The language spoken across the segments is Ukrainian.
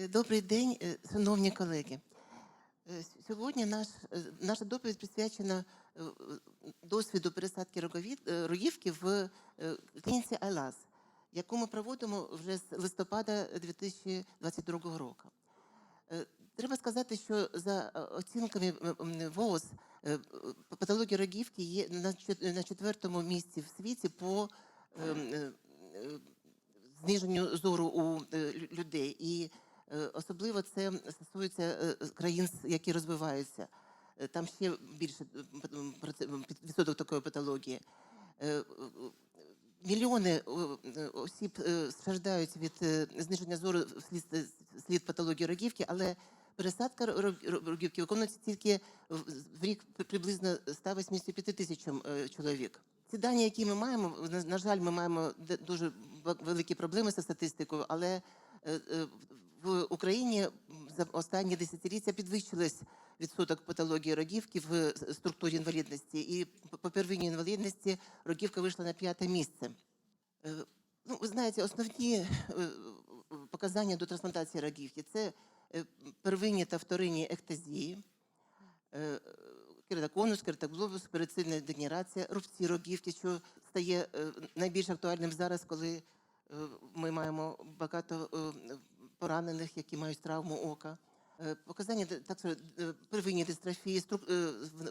Е, Добрий день, е, шановні колеги. Е, Сьогодні наш, наша доповідь присвячена досвіду пересадки рогівки в клініці АЛАС, яку ми проводимо вже з листопада 2022 року. Треба сказати, що за оцінками ВООЗ патологія рогівки є на четвертому місці в світі по ем, зниженню зору у людей. Особливо це стосується е, країн, які розвиваються. Е, Там ще більше е, відсоток такої патології. Е, е, Мільйони е, е, осіб е, страждають від е, зниження зору вслід, вслід патології рогівки, але пересадка ро- ро- рогівки виконується тільки в рік при- приблизно 185 тисячам е, чоловік. Ці дані, які ми маємо, на, жаль, ми маємо дуже великі проблеми зі статистикою, але е, е, в Україні за останні десятиліття підвищилась відсоток патології рогівки в структурі інвалідності, і по- первинній інвалідності рогівка вийшла на п'яте місце. Е, Ну, ви знаєте, основні е, показання до трансплантації рогівки це е, первинні та вторинні ектазії, е, кератоконус, кератоглобус, перицильна дегенерація, рубці рогівки, що стає е, найбільш актуальним зараз, коли е, ми маємо багато е, поранених, які мають травму ока. Е, Показання так е, первинні дистрофії е,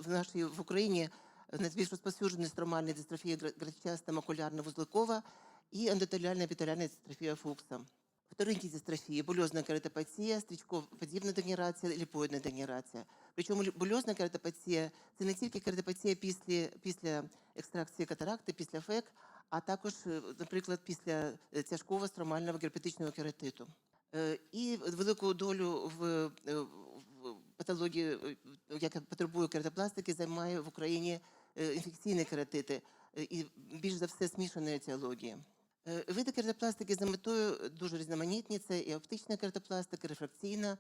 в- нашій в Україні е, найбільш розповсюджені стромальні дистрофія гра- грачаста макулярно-вузликова і ендотеліальна епітеліальна дистрофія Фукса. Вторинні дистрофії, бульозна кератопатія, стрічково-подібна дегенерація, ліпоїдна дегенерація. Причому бульозна кератопатія – це не тільки кератопатія після, після екстракції катаракти, після ФЕК, а також, е, наприклад, після е, тяжкого стромального герпетичного кератиту. Е, І велику долю в, патології, яка потребує кератопластики, займає в Україні інфекційні кератити і більш за все смішаної етіології. Види кератопластики за метою дуже різноманітні. Це і оптична кератопластика, рефракційна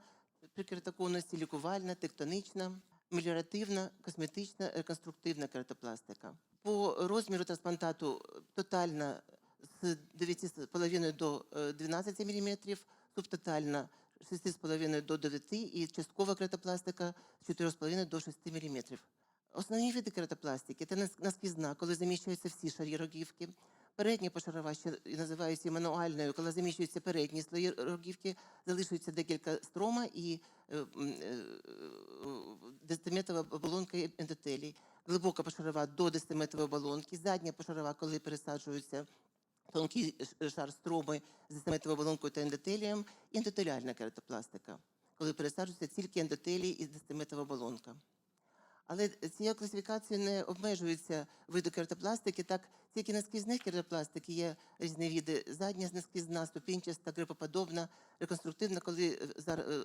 при кератоконусі, лікувальна, тектонічна, меліоративна, косметична, реконструктивна кератопластика. По розміру трансплантату е, тотальна з 9,5 до е, 12 мм, субтотальна з 6,5 до 9 і часткова кератопластика з 4,5 до 6 мм. Основні види кератопластики це нас- насквізна, коли заміщуються всі шарі рогівки. Передня пошарова, і називається мануальною, коли заміщуються передні слої рогівки, залишується декілька строма і е, е, оболонка і ендотелій. Глибока пошарова до десятиметрової оболонки, задня пошарова, коли пересаджуються тонкий шар строми з десятиметровою оболонкою та ендотелієм, і ендотеліальна кератопластика, коли пересаджується тільки ендотелій і десятиметрова оболонка. Але цією класифікацією не обмежується види кератопластики, так тільки на насквізних кератопластики є різні види. Задня насквізна, ступінчаста, грипоподобна, реконструктивна, коли е, е, е,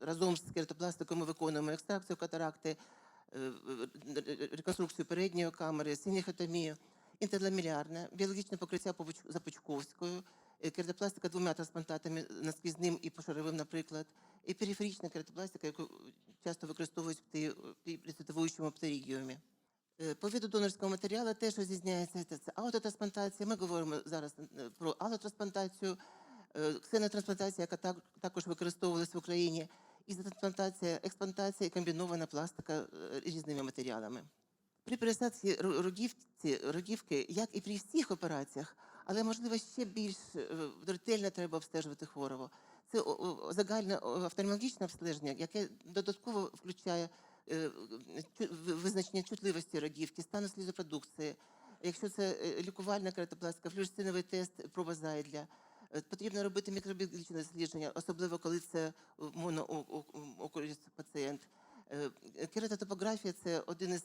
разом з кератопластикою ми виконуємо екстракцію катаракти, реконструкцію передньої камери, синехотомію, інтерламілярна, біологічне покриття повуч- за Пучковською, е, кератопластика двома трансплантатами насквізним і пошаровим, наприклад, і периферична кератопластика, яку часто використовують при, прецедуючому птерігіумі. Е, По виду донорського матеріалу теж розрізняється це, аутотрансплантація. Ми говоримо зараз е, про алотрансплантацію, е, ксенотрансплантація, яка так- також використовувалась в Україні, ізотрансплантація, експлантація і комбінована пластика різними матеріалами. При пересадці ро- рогівці, рогівки, як і при всіх операціях, але можливо ще більш ретельно треба обстежувати хворого. Це загальне офтальмологічне обстеження, яке додатково включає е, визначення чутливості рогівки, стану слізопродукції. Якщо це е, лікувальна кератопластика, флюоресциновий тест, проба Зайдля. Е, Потрібно робити мікробіологічне дослідження, особливо коли це моноокуліст пацієнт. Кератотопографія це один із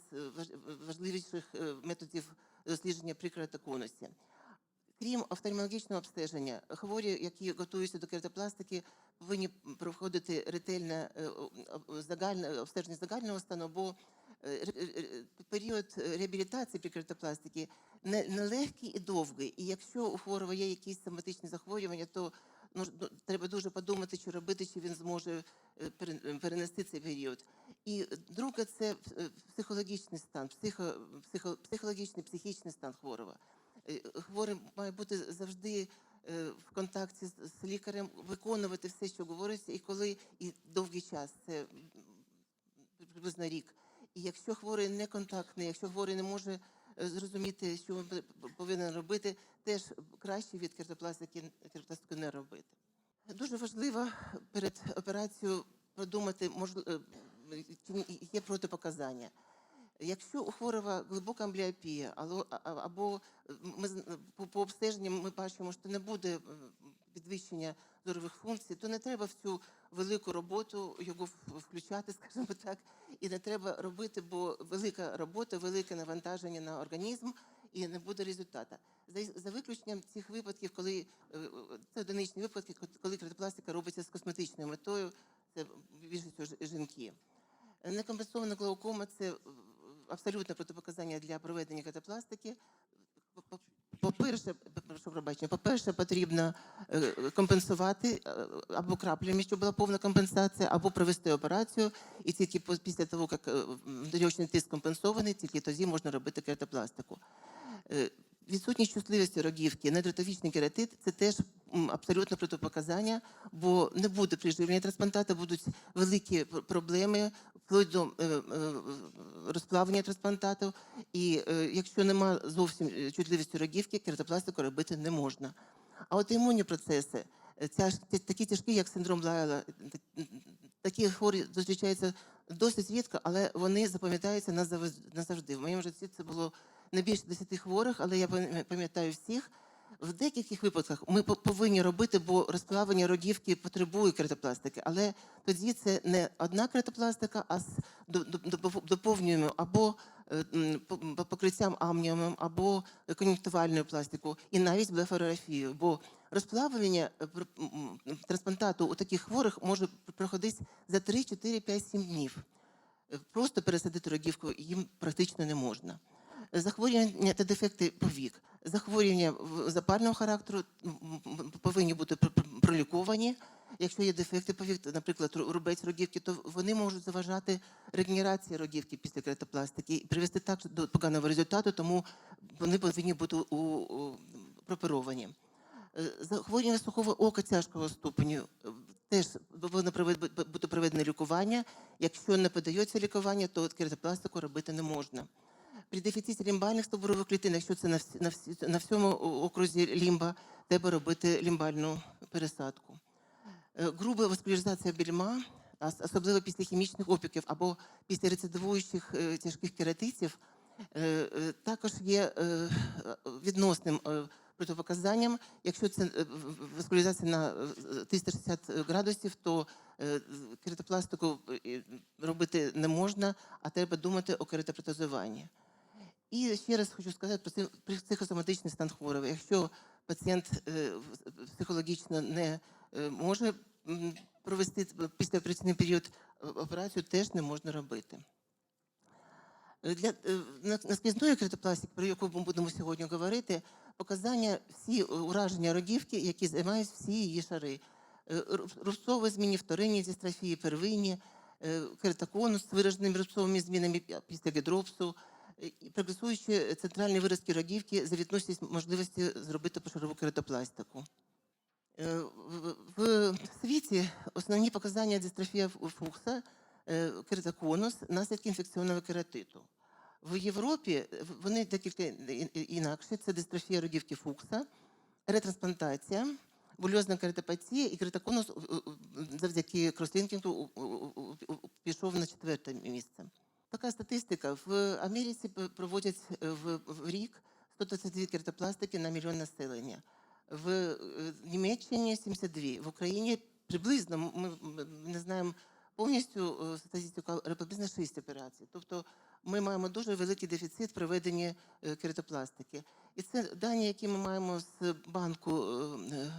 важливіших методів дослідження при кератоконусі. Крім офтальмологічного обстеження, хворі, які готуються до кератопластики, повинні проходити ретельне е, загальне обстеження загального стану, бо е, період реабілітації при кератопластиці нелегкий і довгий. І якщо у хворого є якісь соматичні захворювання, то ну, ну, треба дуже подумати, чи робити, чи він зможе е, перенести цей період. І друге, це психологічний стан, психо, психо, психологічний, психічний стан хворого. Е, Хворий має бути завжди е, в контакті з, лікарем, виконувати все, що говориться, і коли і довгий час, це приблизно рік. І якщо хворий не контактний, якщо хворий не може е, зрозуміти, що він повинен робити, теж краще від кертопластики кертопластику не робити. Дуже важливо перед операцією продумати, можливо, є протипоказання. Якщо у хворого глибока амбліопія, або, або ми по, обстеженням ми бачимо, що не буде е, підвищення зорових функцій, то не треба в цю велику роботу його включати, скажімо так, і не треба робити, бо велика робота, велике навантаження на організм і не буде результату. За, виключенням цих випадків, коли е, е, це одиничні випадки, коли кертопластика робиться з косметичною метою, це ж- жінки. Некомпенсована глаукома це е, абсолютне протипоказання для проведення катапластики. По- по- По-перше, прошу пробачення, по-перше, потрібно е, компенсувати е, або краплями, щоб була повна компенсація, або провести операцію. І тільки після того, як е, внутрішній тиск компенсований, тільки тоді можна робити кератопластику. Відсутність чутливості рогівки, недратовічний кератит це теж абсолютно протипоказання, бо не буде приживлення трансплантата, будуть великі проблеми вплоть до е, е, розплавлення трансплантату. І е, якщо нема зовсім чутливості рогівки, кератопластику робити не можна. А от імунні процеси, е, ті- такі тяжкі, як синдром Лайла, такі хворі зустрічаються досить рідко, але вони запам'ятаються назавжди. В моєму житті це було не більше 10 хворих, але я пам'я- пам'ятаю всіх. В деяких випадках ми по- повинні робити, бо розплавлення рогівки потребує кератопластики, але тоді це не одна кератопластика, а з до- до- доповнюємо або е, покриттям амніумом, або кон'юнктивальною пластикою, і навіть блефорографією. Бо розплавлення е, трансплантату у таких хворих може проходити за 3, 4, 5, 7 днів. Е, Просто пересадити рогівку їм практично не можна. Захворювання та дефекти повік. Захворювання запального характеру повинні бути пр- пр- проліковані. Якщо є дефекти повік, наприклад, ру- рубець рогівки, то вони можуть заважати регенерації рогівки після кератопластики і привести так до поганого результату, тому вони повинні бути прооперовані. Е, Захворювання сухого ока тяжкого ступеню е, теж повинно бути проведене лікування. Якщо не подається лікування, то кератопластику робити не можна. При дефіциті лімбальних стовбурових клітин, якщо це на, всі, на, всі, на всьому окрузі лімба, треба робити лімбальну пересадку. Е, Груба васкуляризація більма, особливо після хімічних опіків або після рецидивуючих е, тяжких кератитів, е, також є відносним протипоказанням. Якщо це васкуляризація на е, 360 градусів, то кератопластику робити не можна, а треба думати о кератопротезуванні. І ще раз хочу сказати про психосоматичний стан хворого. Якщо пацієнт е, психологічно не е, може провести післяопераційний період е, операцію, теж не можна робити. Для на- наскрізної кератопластики, про яку ми будемо сьогодні говорити, показання всі ураження рогівки, які займають всі її шари. Е, Рубцові зміни, вторинні дистрофії, первинні, е, кератоконус з вираженими рубцовими змінами після гідропсу, е, і прогресуючі центральні виразки рогівки за відсутність можливості зробити пошарову кератопластику. Е, В світі основні показання дистрофія Фукса, е, кератоконус, наслідки інфекційного кератиту. В Європі е, вони декілька і- і- Це дистрофія рогівки Фукса, ретрансплантація, бульозна кератопатія і кератоконус е, е, завдяки крослінкінгу пішов на четверте місце. Така статистика. В Америці проводять е, в, в рік 122 кератопластики на мільйон населення. В е, Німеччині 72, в Україні приблизно ми не знаємо повністю е, статистику, але приблизно 6 операцій. Тобто ми маємо дуже великий дефіцит проведення е, кератопластики. І це дані, які ми маємо з банку е,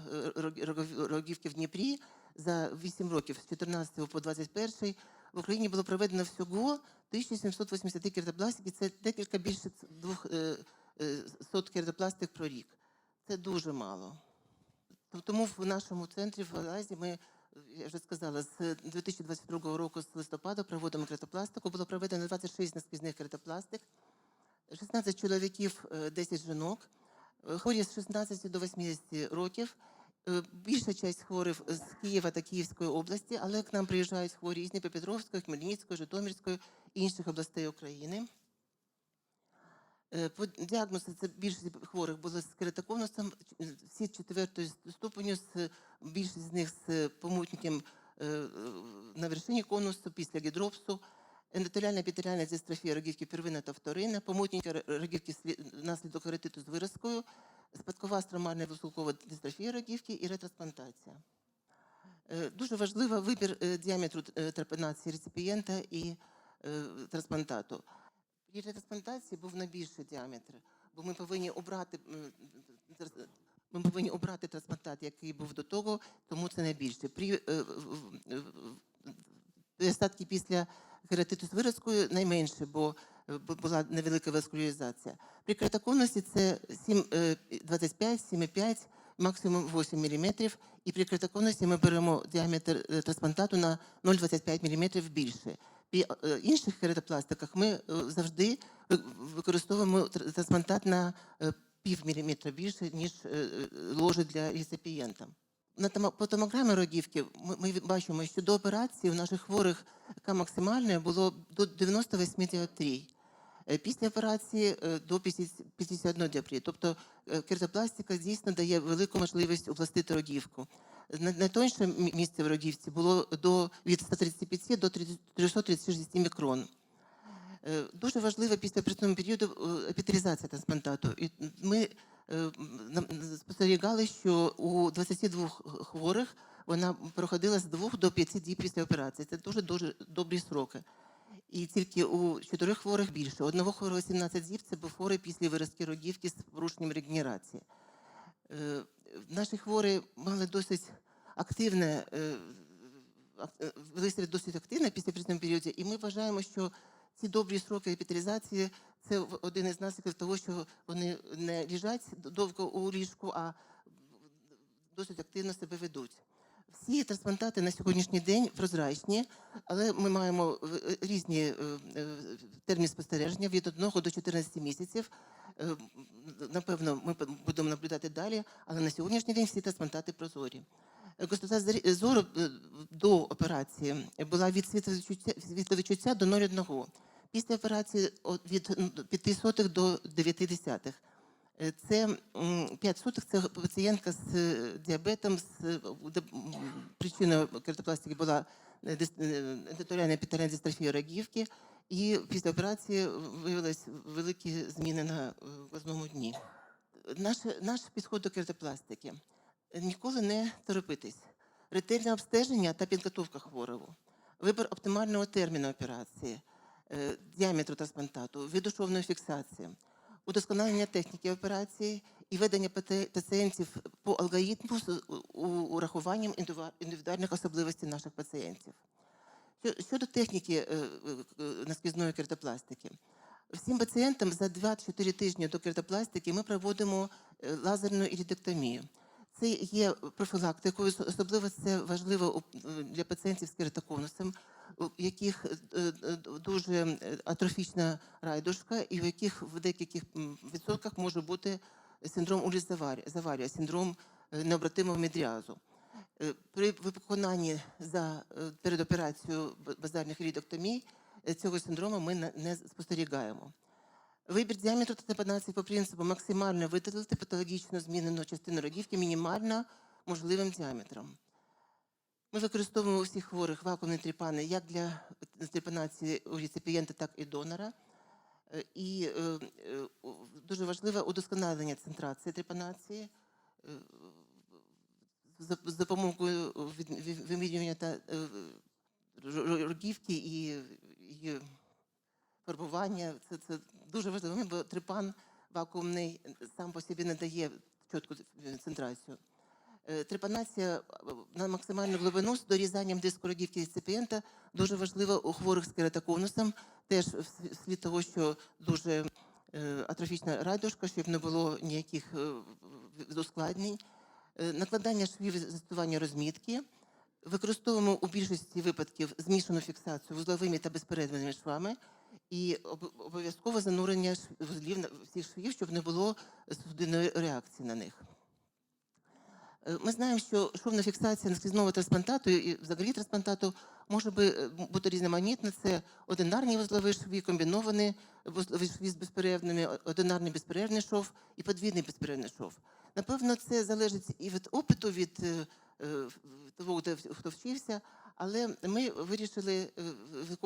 рогівки в Дніпрі за 8 років, з 14 по 21 в Україні було проведено всього 1780 кератопластик, і це декілька більше двох е, е, кератопластик про рік. Це дуже мало. Тому в нашому центрі в Алазі ми, я вже сказала, з 2022 року з листопада проводимо кератопластику. Було проведено 26 наскрізних кератопластик, 16 чоловіків, е, 10 жінок. Е, Хворі з 16 до 80 років. Е, Більша часть хворих з Києва та Київської області, але к нам приїжджають хворі з Дніпропетровської, Хмельницької, Житомирської і інших областей України. Е, По діагнозу це більшість хворих було з кератоконусом, всі четвертої ступеню, більшість з них з помутненням е, на вершині конусу після гідропсу, ендотеріальна епітеріальна дистрофія рогівки первинна та вторинна, помутнення рогівки слі- внаслідок кератиту з виразкою, спадкова стромальна висулкова дистрофія рогівки і ретранспλантація. Е, Дуже важливо вибір е, діаметру е, трепанації реципієнта і е, трансплантату. При трансплантації був найбільший діаметр, бо ми повинні обрати ми повинні обрати трансплантат, який був до того, тому це найбільше. При е, пересадки після кератиту з виразкою найменше, бо е, була невелика васкуляризація. При кератоконусі це 7, е, 25, 7,5, максимум 8 мм. І при кератоконусі ми беремо діаметр е, трансплантату на 0,25 мм більше. При е, інших кератопластиках ми завжди використовуємо трансплантат на пів міліметра більше, ніж ложе для реципієнта. По томограмі рогівки ми, бачимо, що до операції у наших хворих, яка максимальна, було до 98 діоптрій. Е, Після операції е, до 51 діоптрії. Тобто е, кератопластика дійсно дає велику можливість областити рогівку. На- Найтонше мі- місце в рогівці було до, від 135 до 30 336 мікрон. Дуже важлива після періоду е, епітерізація трансплантату. І ми спостерігали, що у 22 хворих вона проходила з 2 до 5 діб після операції. Це дуже дуже добрі сроки. І тільки у чотирьох хворих більше. Одного хворого 17 діб це був хворий після виразки рогівки з порушенням регенерації. Е, Наші хворі мали досить активне, е, е, вели досить активно після періоду, і ми вважаємо, що ці добрі сроки епітеризації це один із наслідків того, що вони не лежать довго у ліжку, а досить активно себе ведуть. Всі трансплантати на сьогоднішній день прозрачні, але ми маємо е, різні е, е, терміни спостереження від 1 до 14 місяців. Е, Напевно, ми будемо наблюдати далі, але на сьогоднішній день всі трансплантати прозорі. Е, Гострота зору е, до операції була від світловідчуття до 0,1. Після операції від м, 5 до 9 десятих. Е, Це 5 суток це пацієнтка з е, діабетом, з е, причиною кератопластики була е, дис- е, епітеріальна дистрофія рогівки, і після операції виявились великі зміни на е, глазному дні. Наш, наш підход до кератопластики – ніколи не торопитись. Ретельне обстеження та підготовка хворого, вибір оптимального терміну операції, е, діаметру трансплантату, виду фіксації, удосконалення техніки операції і ведення пацієнтів по алгоритму з урахуванням індивідуальних особливостей наших пацієнтів. Щодо техніки е, е, е, кератопластики, всім пацієнтам за 2-4 тижні до кератопластики ми проводимо лазерну іридектомію. Це є профілактикою, особливо це важливо для пацієнтів з кератоконусом, у яких е, е, дуже е, атрофічна райдушка, і в яких в деяких відсотках може бути синдром Уліс-Заварія, синдром необратимого медріазу. При виконанні за перед операцією б- базальних рідоктомій цього синдрому ми не спостерігаємо. Вибір діаметру трепанації по принципу максимально видалити патологічно змінену частину рогівки мінімально можливим діаметром. Ми використовуємо у всіх хворих вакуумні тріпани як для трепанації у реципієнта, так і донора. Е, І е, е, дуже важливе удосконалення центрації трепанації за допомогою вимірювання та рогівки і фарбування. Це, це дуже важливо, бо трипан вакуумний сам по собі не дає чітку центрацію. Е, Трепанація е, на максимальну глибину з дорізанням диску рогівки реципієнта дуже важлива у хворих з кератоконусом, теж вслід того, що дуже е, атрофічна райдушка, щоб не було ніяких ускладнень. Накладання швів і застосування розмітки, Використовуємо у більшості випадків змішану фіксацію вузловими та безперервними швами і об- обов'язкове занурення вузлів всіх швів, щоб не було судинної реакції на них. Е, Ми знаємо, що шовна фіксація наскрізного трансплантату і взагалі трансплантату може е, бути різноманітна. Це одинарні вузлові шві, комбіновані вузлові шві з безперервними, одинарний безперервний шов і подвійний безперервний шов. Напевно, це залежить і від опиту, від е, того, хто вчився, але ми вирішили е,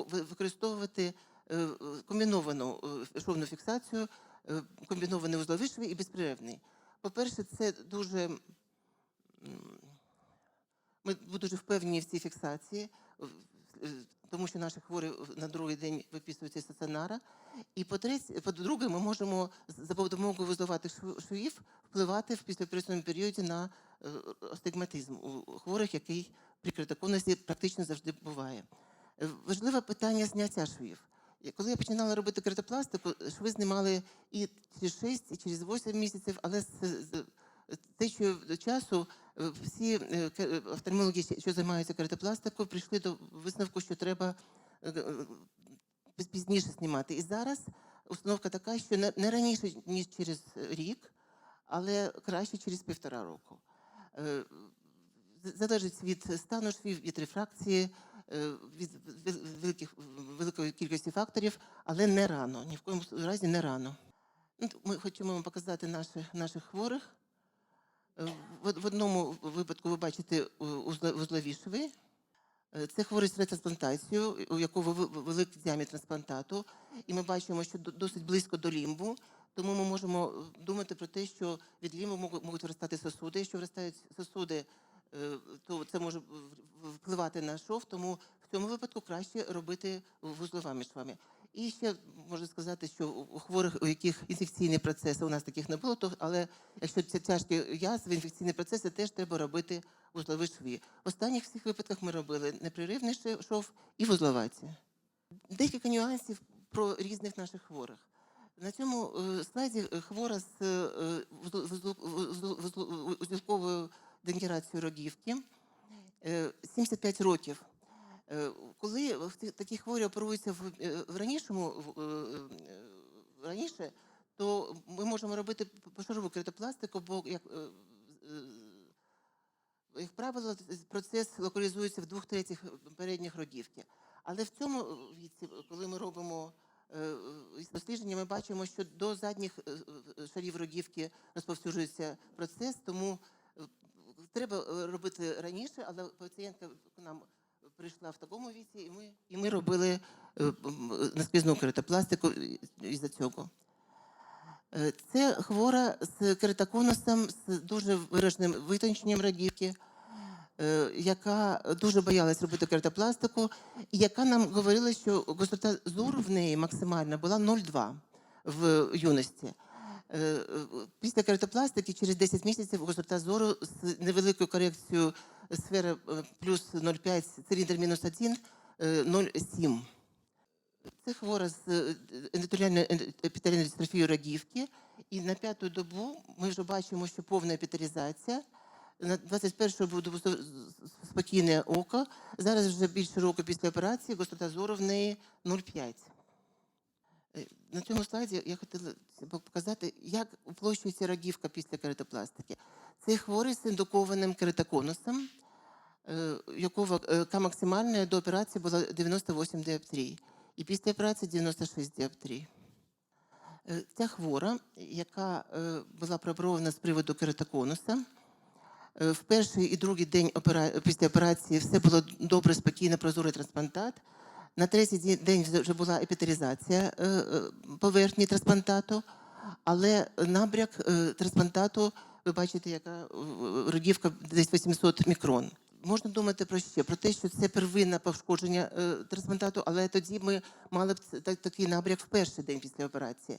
використовувати е, комбіновану е, шовну фіксацію, комбінований узловий шви і безперервний. По-перше, це дуже ми дуже впевнені в цій фіксації, тому що наші хворі на другий день виписуються із стаціонара. І по-друге, ми можемо за допомогою вузловатих шв- швів впливати в післяопераційному періоді на е, астигматизм у хворих, який при кератоконусі практично завжди буває. Е, Важливе питання зняття швів. Коли я починала робити кератопластику, шви знімали і через 6, і через 8 місяців, але з, з течою часу е, всі е, е, офтальмологи, що- що займаються кератопластикою, прийшли до висновку, що треба піз- пізніше знімати. І зараз установка така, що не, раніше, ніж через рік, але краще через півтора року. Залежить від стану швів, від рефракції, від великих, великої кількості факторів, але не рано. Ні в коєму разі не рано. Ми хочемо вам показати наших, наших хворих. Е, В, одному випадку ви бачите е, вузлові шви. Е, Це хворий з ретрансплантацією, у якого великий діаметр трансплантату. І ми бачимо, що до- досить близько до лімбу. Тому ми можемо думати про те, що від лімбу можуть, виростати сосуди. Якщо виростають сосуди, то це може впливати на шов. Тому в цьому випадку краще робити вузловими швами. І ще можу сказати, що у хворих, у яких інфекційні процеси, у нас таких не було, то, але якщо це тяжкі язви, інфекційні процеси, теж треба робити вузлові шві. В останніх всіх випадках ми робили непреривний шов і вузловаті. Декілька нюансів про різних наших хворих. На цьому е, слайді е, хвора з е, вузл- вузл- вузл- вузл- узловковою денгерацією рогівки, е, 75 років. Е, Коли такі хворі оперуються в, е, в ранішому в- е, раніше, то ми можемо робити пошарову кератопластику, бо як, як правило, процес локалізується в двох третіх передніх рогівки. Але в цьому віці, коли ми робимо дослідження, ми бачимо, що до задніх шарів рогівки розповсюджується процес, тому треба робити раніше, але пацієнтка нам прийшла в такому віці, і ми, і ми робили е, м, наскрізну кератопластику із-за цього. Е, Це хвора з кератоконусом, з дуже вираженим витонченням рогівки, е, яка дуже боялась робити кератопластику, і яка нам говорила, що густрота зору в неї максимальна була 0,2 в юності. Після кератопластики через 10 місяців густрота зору з невеликою корекцією сфера е, плюс 0,5, циліндр мінус 1, е, 0,7. Це хвора з ендотеріальною епітеріальною дистрофією рогівки. І на п'яту добу ми вже бачимо, що повна епітерізація. На 21-го буде спокійне око. Зараз вже більше року після операції густрота зору в неї 0,5. Е, На цьому слайді я хотіла показати, як уплощується рогівка після кератопластики. Це хворий з індукованим кератоконусом, е, е, яка максимальна до операції була 98 діоптрій. І після операції 96 діоптрій. Е, Ця хвора, яка була прооперована з приводу кератоконуса, в перший і другий день після операції все було добре, спокійно, прозорий трансплантат. На третій день вже- була епітеризація е, е, поверхні трансплантату, але набряк трансплантату, ви бачите, яка е, рогівка десь 800 мікрон. Можна думати про ще про те, що це первинне пошкодження е, трансплантату, але тоді ми мали б так- такий набряк в перший день після операції.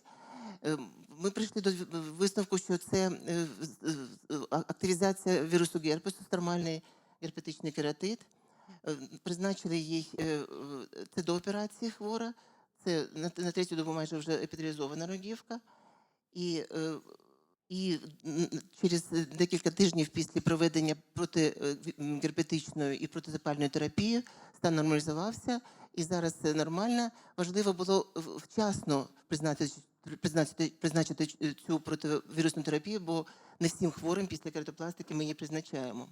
Е, Ми прийшли до висновку, що це е, активізація вірусу герпесу, нормальний герпетичний кератит. Е, Призначили їй е, е, це до операції хвора. Це на, третю добу майже вже епітеризована рогівка. І, е, І через декілька тижнів після проведення протигерпетичної і протизапальної терапії стан нормалізувався, і зараз це нормально. Важливо було вчасно призначити, призначити, призначити цю противірусну терапію, бо не всім хворим після кератопластики ми її призначаємо.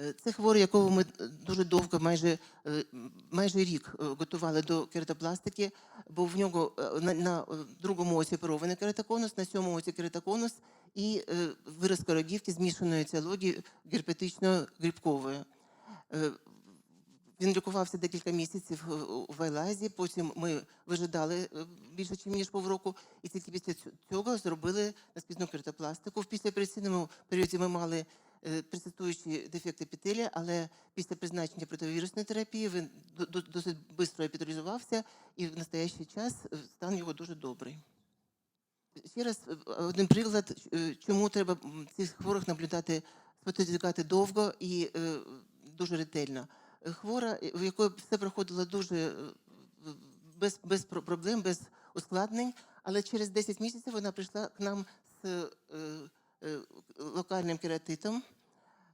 Е, Це хворий, якого ми е, дуже довго, майже, е, майже рік готували до кератопластики, бо в нього на, на другому оці оперований кератоконус, на сьомому оці кератоконус і е, виразка рогівки змішаної етіології герпетично-грибкової. Е, Він лікувався декілька місяців е, в Айлазі, потім ми вижидали більше ніж півроку, і тільки після цього зробили наскізну кератопластику. В післяопераційному періоді ми мали присутствуючі дефекти епітелія, але після призначення противірусної терапії він до- до- досить швидко епіталізувався, і в настоящий час е, стан його дуже добрий. Ще раз е, один приклад, е, чому треба цих хворих наблюдати, спостерігати довго і е, дуже ретельно. Е, Хвора, е, в якої все проходило дуже е, без, без проблем, без ускладнень, але через 10 місяців вона прийшла к нам з е, е, локальним кератитом.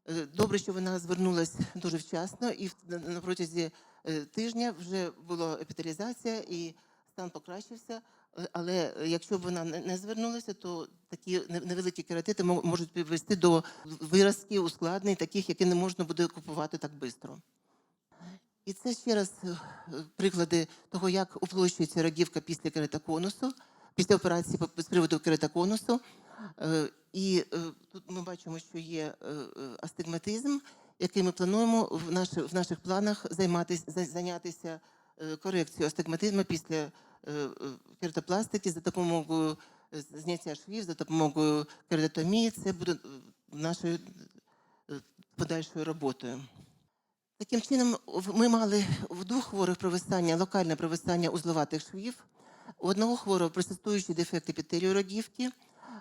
Е, Добре, що вона звернулася дуже вчасно, і на- протязі е, тижня вже була епіталізація і стан покращився. Е, Але якщо б вона не звернулася, то такі невеликі кератити можуть привести до виразків, ускладнень, таких, які не можна буде купувати так швидко. І це ще раз приклади того, як уплощується рогівка після кератоконусу, після операції з приводу кератоконусу. Е, І е, тут ми бачимо, що є е, астигматизм, який ми плануємо в, наші, в наших планах займатися, зайнятися корекцією астигматизму після кератопластики за допомогою зняття швів, за допомогою кератомії. Це буде нашою подальшою роботою. Таким чином, ми мали в двох хворих провисання, локальне провисання узловатих швів, у одного хворого присутствуючий дефект епітелію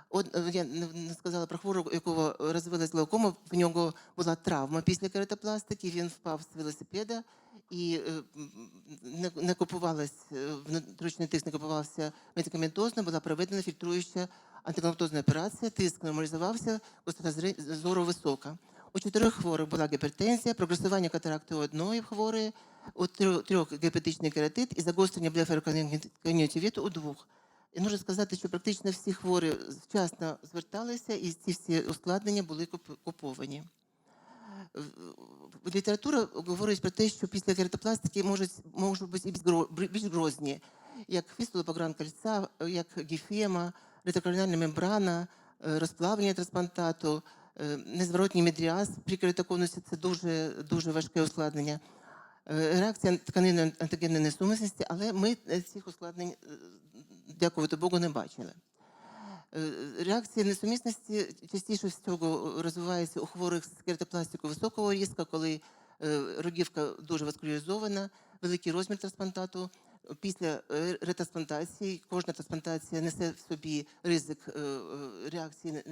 Од, е, я не сказала про хворого, якого розвилась глаукома, в нього була травма після кератопластики, він впав з велосипеда і е, не, не купувалась, е, внутрішній тиск не купувався медикаментозно, була проведена фільтруюча антигалактозна операція, тиск нормалізувався, густата зору висока. У чотирьох хворих була гіпертензія, прогресування катаракти одної хворої, у трьох, гепатичний кератит і загострення блефарокон'юнктивіту у двох. І можу сказати, що практично всі хворі вчасно зверталися, і ці всі ускладнення були куп- куповані. Література говорить про те, що після кератопластики можуть, можуть бути більш грозні, як фістула погран кольця, як гіфема, ретрокраніальна мембрана, е, розплавлення трансплантату, е, незворотній медріаз при кератоконусі – це дуже, дуже важке ускладнення. Е, Реакція тканини антигенної несумісності, але ми е, цих ускладнень, е, дякувати Богу, не бачили. Реакція несумісності частіше всього розвивається у хворих з кератопластикою високого різка, коли рогівка дуже васкуляризована, великий розмір трансплантату. Після ретранспантації кожна трансплантація несе в собі ризик реакції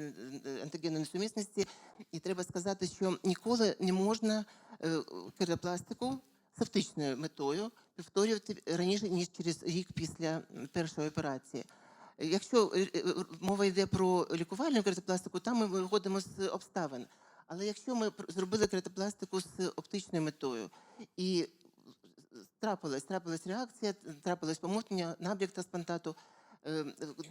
антигенної несумісності. І треба сказати, що ніколи не можна е, оптичною метою повторювати раніше ніж через рік після першої операції. Якщо е, е, мова йде про лікувальну кератопластику, там ми виходимо з обставин. Але якщо ми зробили кератопластику з оптичною метою і трапилась, трапилась реакція, трапилось помутнення, набряк та е,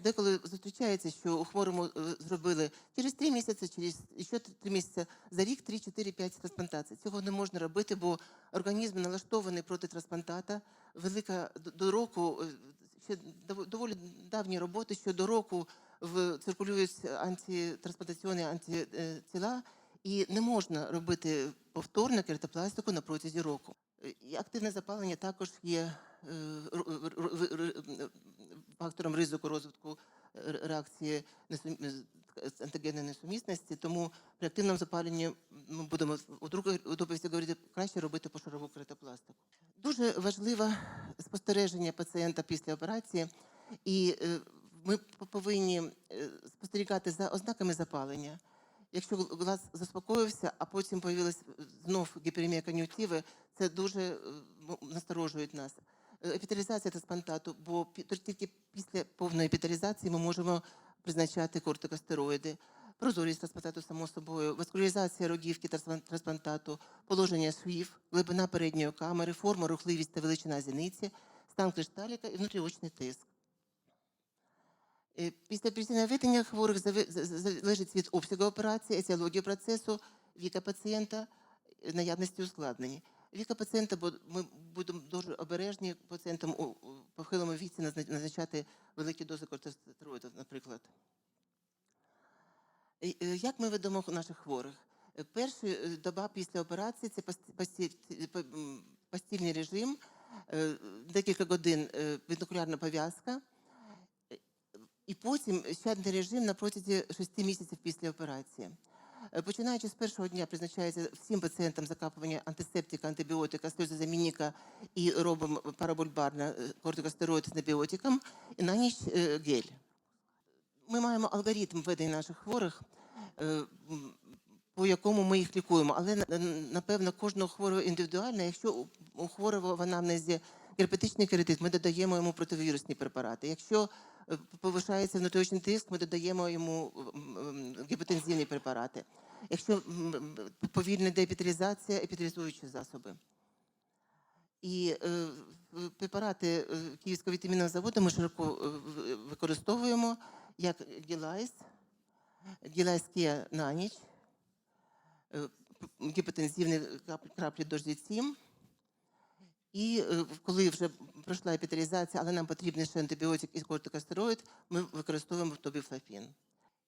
деколи зустрічається, що у хворому е, зробили через три місяці, через ще три місяці, за рік 3, 4, 5 трансплантацій. Цього не можна робити, бо організм налаштований проти трансплантата. Велика до- року, е, ще дов- доволі давні роботи, що до року в циркулюють антитрансплантаційні антитіла, і не можна робити повторно кератопластику на протязі року. Е, І активне запалення також є е, фактором ризику розвитку е, реакції антигенної несумісності. Тому при активному запаленні ми будемо у другій доповісті говорити краще робити пошарову кератопластику. Дуже важливе спостереження пацієнта після операції, і е, ми повинні е, спостерігати за ознаками запалення. Якщо глаз заспокоївся, а потім появилась знов гіперемія кон'юнктиви, це дуже насторожує нас. Епіталізація трансплантату, бо тільки після повної епіталізації ми можемо призначати кортикостероїди. прозорість трансплантату, само собою, васкуляризація рогівки трансплантату, положення швів, глибина передньої камери, форма, рухливість та величина зіниці, стан кришталіка і внутріочний тиск. Е, Після видання хворих залежить від обсягу операції, етіології процесу, віка пацієнта, е, наявності ускладнень. Віка пацієнта, бо ми будемо дуже обережні пацієнтам у похилому віці назначати великі дози кортизостероїдів, наприклад. Е, Як ми ведемо наших хворих? Е, Перша е, доба після операції це постільний режим, декілька годин бінокулярна пов'язка, і потім щадний режим на протязі 6 місяців після операції. Е, Починаючи з першого дня призначається всім пацієнтам закапування антисептика, антибіотика, сльозозамінника і робимо парабульбарна е, кортикостероїд з небіотиком, і на ніч е, гель. Ми маємо алгоритм ведення наших хворих, е, по якому ми їх лікуємо. Але напевно кожного хворого індивідуально. Якщо у хворого в анамнезі герпетичний кератит, ми додаємо йому противірусні препарати. Якщо е, повишається внутрішній тиск, ми додаємо йому гіпотензивні препарати. Якщо повільна деепітеризація, епітеризуючі засоби. І е, препарати е, Київського вітамінного заводу ми широко е, використовуємо як Гілайс Кія на ніч, гіпотензивні краплі дождіцім. І е, коли вже пройшла епітеризація, але нам потрібен ще антибіотик і кортикостероїд, ми використовуємо тобіфлафін.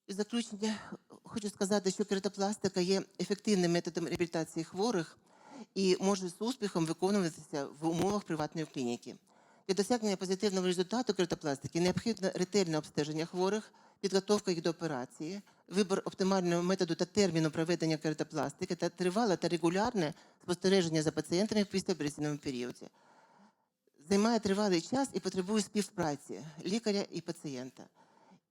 І в заключення хочу сказати, що кератопластика є ефективним методом реабілітації хворих і може з успіхом виконуватися в умовах приватної клініки. Для досягнення позитивного результату кератопластики необхідне ретельне обстеження хворих, підготовка їх до операції, вибір оптимального методу та терміну проведення кератопластики та тривале та регулярне спостереження за пацієнтами в післяопераційному періоді. Займає тривалий час і потребує співпраці лікаря і пацієнта.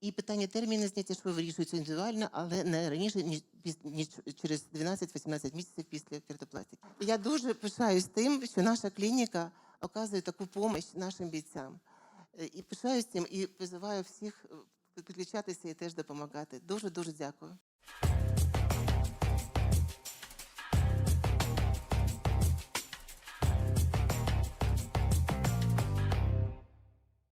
І питання терміну зняття шву вирішується індивідуально, але не раніше, ніж, ніж через 12-18 місяців після кератопластики. Я дуже пишаюсь тим, що наша клініка оказує таку допомогу нашим бійцям. Е, І пишаюсь цим, і призиваю всіх е, підключатися і теж допомагати. Дуже дуже дякую.